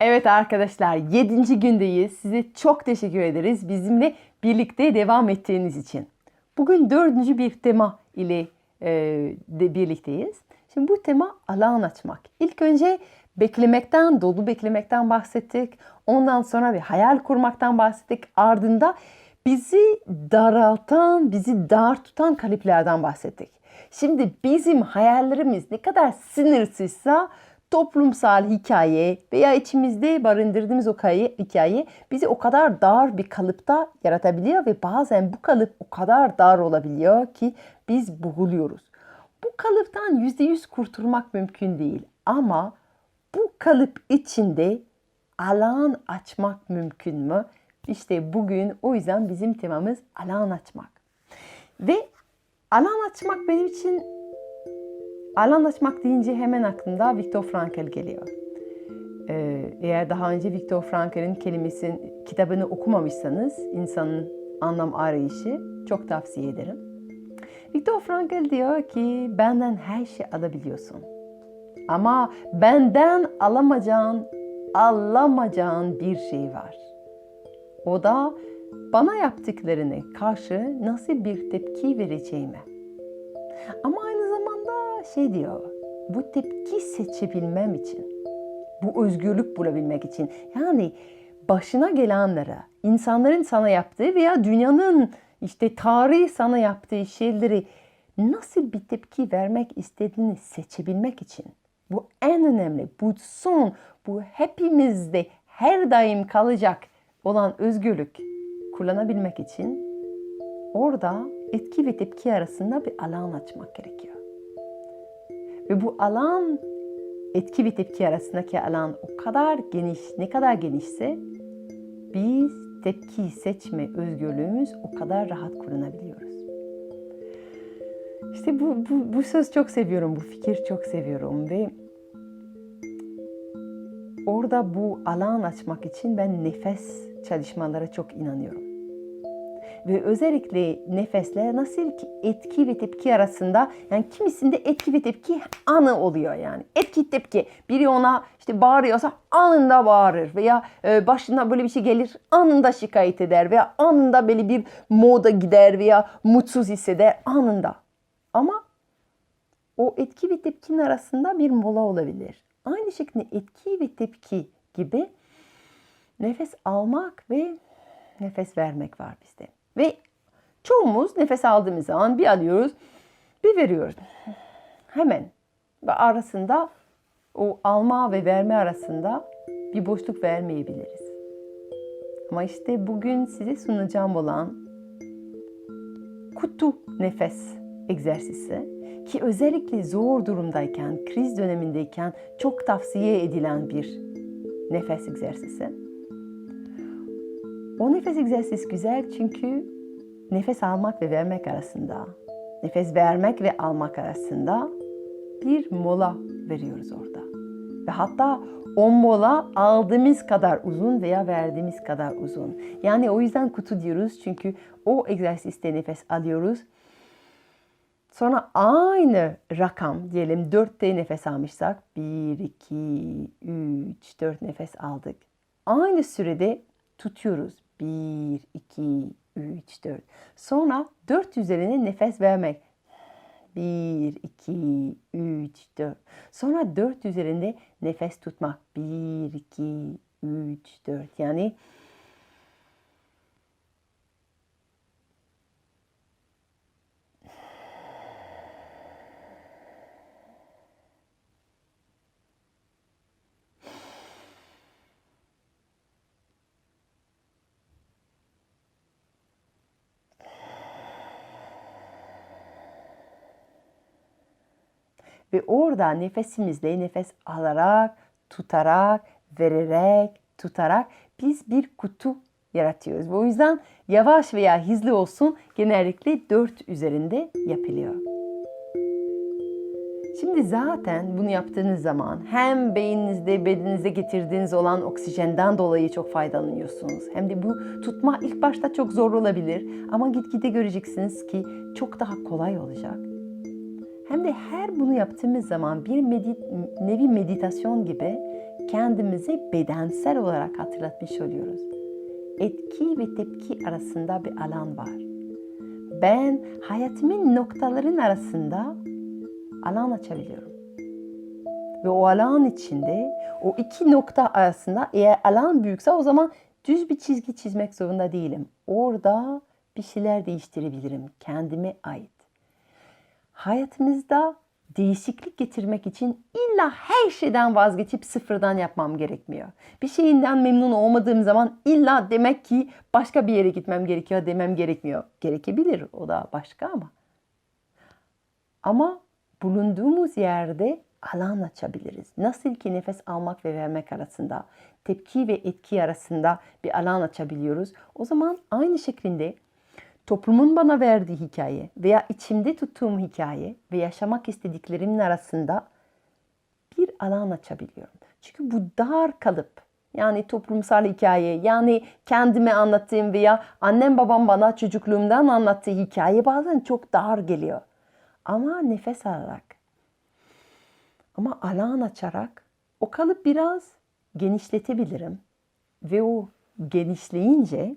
Evet arkadaşlar 7. gündeyiz. Size çok teşekkür ederiz bizimle birlikte devam ettiğiniz için. Bugün dördüncü bir tema ile e, de birlikteyiz. Şimdi bu tema alan açmak. İlk önce beklemekten, dolu beklemekten bahsettik. Ondan sonra bir hayal kurmaktan bahsettik. Ardında bizi daraltan, bizi dar tutan kalıplardan bahsettik. Şimdi bizim hayallerimiz ne kadar sınırsızsa toplumsal hikaye veya içimizde barındırdığımız o hikaye, bizi o kadar dar bir kalıpta yaratabiliyor ve bazen bu kalıp o kadar dar olabiliyor ki biz boğuluyoruz. Bu kalıptan yüzde yüz kurtulmak mümkün değil ama bu kalıp içinde alan açmak mümkün mü? İşte bugün o yüzden bizim temamız alan açmak. Ve alan açmak benim için alan açmak deyince hemen aklımda Viktor Frankl geliyor. Ee, eğer daha önce Viktor Frankl'in kelimesinin kitabını okumamışsanız insanın anlam arayışı çok tavsiye ederim. Viktor Frankl diyor ki benden her şey alabiliyorsun. Ama benden alamayacağın, alamayacağın bir şey var. O da bana yaptıklarını karşı nasıl bir tepki vereceğime. Ama aynı şey diyor, bu tepki seçebilmem için, bu özgürlük bulabilmek için, yani başına gelenlere, insanların sana yaptığı veya dünyanın işte tarihi sana yaptığı şeyleri nasıl bir tepki vermek istediğini seçebilmek için. Bu en önemli, bu son, bu hepimizde her daim kalacak olan özgürlük kullanabilmek için orada etki ve tepki arasında bir alan açmak gerekiyor. Ve bu alan etki ve tepki arasındaki alan o kadar geniş, ne kadar genişse biz tepki seçme özgürlüğümüz o kadar rahat kullanabiliyoruz. İşte bu, bu, bu söz çok seviyorum, bu fikir çok seviyorum ve orada bu alan açmak için ben nefes çalışmalara çok inanıyorum. Ve özellikle nefesle nasıl ki etki ve tepki arasında yani kimisinde etki ve tepki anı oluyor yani. Etki tepki. Biri ona işte bağırıyorsa anında bağırır veya e, başına böyle bir şey gelir anında şikayet eder veya anında böyle bir moda gider veya mutsuz hisseder anında. Ama o etki ve tepkinin arasında bir mola olabilir. Aynı şekilde etki ve tepki gibi nefes almak ve nefes vermek var bizde. Ve çoğumuz nefes aldığımız zaman bir alıyoruz, bir veriyoruz. Hemen. Ve arasında o alma ve verme arasında bir boşluk vermeyebiliriz. Ama işte bugün size sunacağım olan kutu nefes egzersizi ki özellikle zor durumdayken, kriz dönemindeyken çok tavsiye edilen bir nefes egzersizi. O nefes egzersizi güzel çünkü nefes almak ve vermek arasında, nefes vermek ve almak arasında bir mola veriyoruz orada. Ve hatta o mola aldığımız kadar uzun veya verdiğimiz kadar uzun. Yani o yüzden kutu diyoruz çünkü o egzersizde nefes alıyoruz. Sonra aynı rakam diyelim 4'te nefes almışsak 1, 2, 3, 4 nefes aldık. Aynı sürede tutuyoruz. 1, 2, 3, 4. Sonra 4 üzerine nefes vermek. 1, 2, 3, 4. Sonra 4 üzerinde nefes tutmak. 1, 2, 3, 4. Yani Ve orada nefesimizle nefes alarak, tutarak, vererek, tutarak biz bir kutu yaratıyoruz. O yüzden yavaş veya hızlı olsun genellikle 4 üzerinde yapılıyor. Şimdi zaten bunu yaptığınız zaman hem beyninizde, bedeninize getirdiğiniz olan oksijenden dolayı çok faydalanıyorsunuz. Hem de bu tutma ilk başta çok zor olabilir ama gitgide göreceksiniz ki çok daha kolay olacak. Hem de her bunu yaptığımız zaman bir medit nevi meditasyon gibi kendimizi bedensel olarak hatırlatmış oluyoruz. Etki ve tepki arasında bir alan var. Ben hayatımın noktaların arasında alan açabiliyorum. Ve o alan içinde o iki nokta arasında eğer alan büyükse o zaman düz bir çizgi çizmek zorunda değilim. Orada bir şeyler değiştirebilirim kendime ait. Hayatımızda değişiklik getirmek için illa her şeyden vazgeçip sıfırdan yapmam gerekmiyor. Bir şeyinden memnun olmadığım zaman illa demek ki başka bir yere gitmem gerekiyor demem gerekmiyor. Gerekebilir o da başka ama. Ama bulunduğumuz yerde alan açabiliriz. Nasıl ki nefes almak ve vermek arasında, tepki ve etki arasında bir alan açabiliyoruz. O zaman aynı şekilde toplumun bana verdiği hikaye veya içimde tuttuğum hikaye ve yaşamak istediklerimin arasında bir alan açabiliyorum. Çünkü bu dar kalıp yani toplumsal hikaye yani kendime anlattığım veya annem babam bana çocukluğumdan anlattığı hikaye bazen çok dar geliyor. Ama nefes alarak ama alan açarak o kalıp biraz genişletebilirim. Ve o genişleyince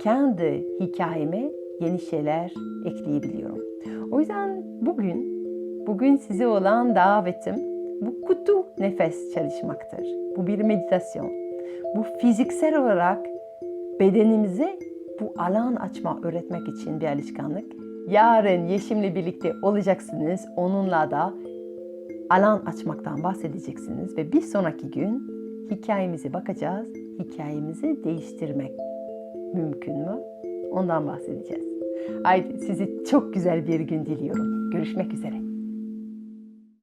kendi hikayeme yeni şeyler ekleyebiliyorum. O yüzden bugün, bugün size olan davetim bu kutu nefes çalışmaktır. Bu bir meditasyon. Bu fiziksel olarak bedenimize bu alan açma öğretmek için bir alışkanlık. Yarın Yeşim'le birlikte olacaksınız. Onunla da alan açmaktan bahsedeceksiniz ve bir sonraki gün hikayemize bakacağız. Hikayemizi değiştirmek mümkün mü? Ondan bahsedeceğiz. Haydi sizi çok güzel bir gün diliyorum. Görüşmek üzere.